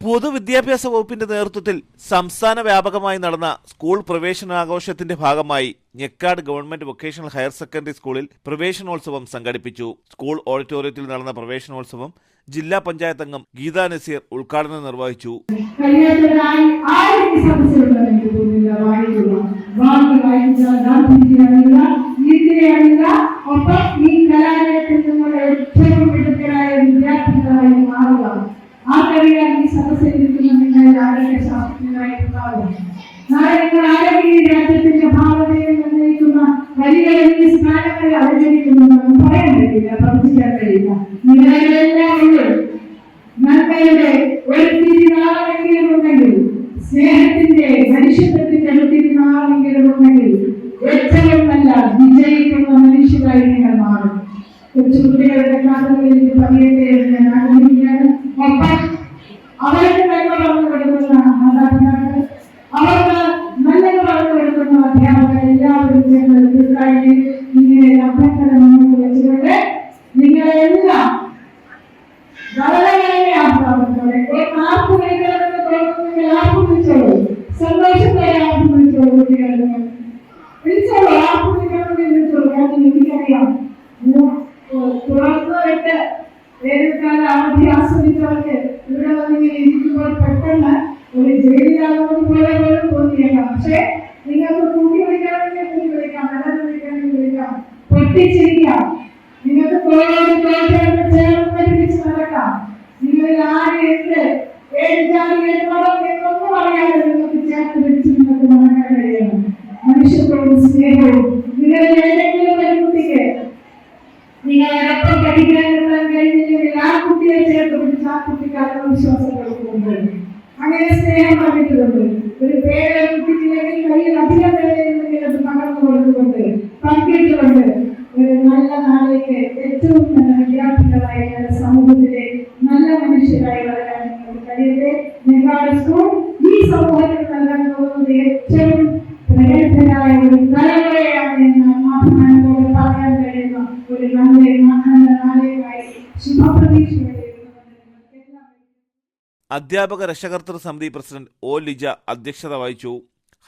പൊതുവിദ്യാഭ്യാസ വകുപ്പിന്റെ നേതൃത്വത്തിൽ സംസ്ഥാന വ്യാപകമായി നടന്ന സ്കൂൾ പ്രവേശനാഘോഷത്തിന്റെ ഭാഗമായി Njekkad government vocational higher secondary സ്കൂളിൽ പ്രവേശനോത്സവം സംഘടിപ്പിച്ചു. സ്കൂൾ ഓഡിറ്റോറിയത്തിൽ നടന്ന പ്രവേശനോത്സവം ജില്ലാ പഞ്ചായത്ത് അംഗം ഗീതാ നസീർ ഉദ്ഘാടനം നിർവഹിച്ചു. കഴിയാത്തവരായി ഇരിക്കുന്ന നിങ്ങൾ ആരോഗ്യ ശാസ്ത്രജ്ഞരായിട്ടുണ്ടാവും നാളെ നിങ്ങൾ ആരോഗ്യ രാജ്യത്തിന്റെ ഭാവനയെ നിർണയിക്കുന്ന വലിയ വലിയ സ്ഥാനങ്ങളിൽ അവതരിക്കുന്നുണ്ടെന്ന് നിങ്ങളെല്ലാം ഉണ്ട് നന്മയുടെ ഒരു തിരുനാളെങ്കിലും ഉണ്ടെങ്കിൽ സ്നേഹത്തിന്റെ മനുഷ്യത്വത്തിന്റെ ഒരു തിരുനാളെങ്കിലും വിജയിക്കുന്ന മനുഷ്യരായി നിങ്ങൾ മാറും. കൊച്ചു കുട്ടികളുടെ കാലങ്ങളിൽ പറയട്ടെ വളരെ വളരെ ആഹ്ലാദത്തോടെ ഒരു ആർപ്പ് വിളിക്കണമെന്ന് തോന്നുന്നെങ്കിൽ ആർപ്പ് വിളിച്ചോളൂ സന്തോഷത്തോടെ ആർപ്പ് വിളിച്ചോളൂ കുട്ടികളുടെ വിളിച്ചോളൂ ആർപ്പ് വിളിക്കണമെന്ന് വിളിച്ചോളൂ കാരണം എനിക്കറിയാം തുറന്നു ഇവിടെ വന്നിങ്ങനെ ഇരിക്കുമ്പോൾ പെട്ടെന്ന് ഒരു ജയിലിലാകുന്നത് പോലെ പോലും തോന്നിയേക്കാം. പക്ഷേ മനുഷ്യത്വവും സ്നേഹവും നിങ്ങളിൽ ഏതെങ്കിലും ഒരു കുട്ടിക്ക് നിങ്ങളോടൊപ്പം പഠിക്കാനുള്ള കഴിഞ്ഞില്ലെങ്കിൽ ആ കുട്ടിയെ ചേർത്ത് പിടിച്ച് ആ കുട്ടിക്ക് ആത്മവിശ്വാസം അങ്ങനെ സ്നേഹം ഒരു പേര് കുട്ടിക്കില്ലെങ്കിൽ കയ്യിൽ അധികം പേരുണ്ടെങ്കിൽ അത് പകർന്നു നല്ല നാളേക്ക് ഏറ്റവും നല്ല വിദ്യാർത്ഥികളായി സമൂഹത്തിലെ നല്ല മനുഷ്യരായി വളരാൻ കഴിയട്ടെ. ഈ സമൂഹത്തിൽ നൽകാൻ പോകുന്നത് ഏറ്റവും അധ്യാപക രക്ഷകർത്തൃ സമിതി പ്രസിഡന്റ് ഒ ലിജ അധ്യക്ഷത വഹിച്ചു.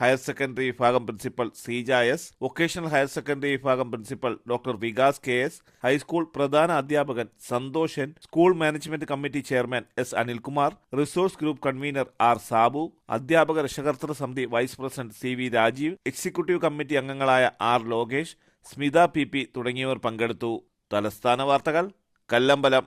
ഹയർ സെക്കൻഡറി വിഭാഗം principal Seeja S vocational higher secondary വിഭാഗം principal doctor Vikas K S high school പ്രധാന അധ്യാപകൻ Santhoshan school management committee chairman S Anilkumar resource group convener R Sabu അധ്യാപക രക്ഷകർത്തൃ സമിതി vice president C V Rajeev executive committee അംഗങ്ങളായ R Lokesh Smitha P P തുടങ്ങിയവർ പങ്കെടുത്തു. തലസ്ഥാന വാർത്തകൾ കല്ലമ്പലം.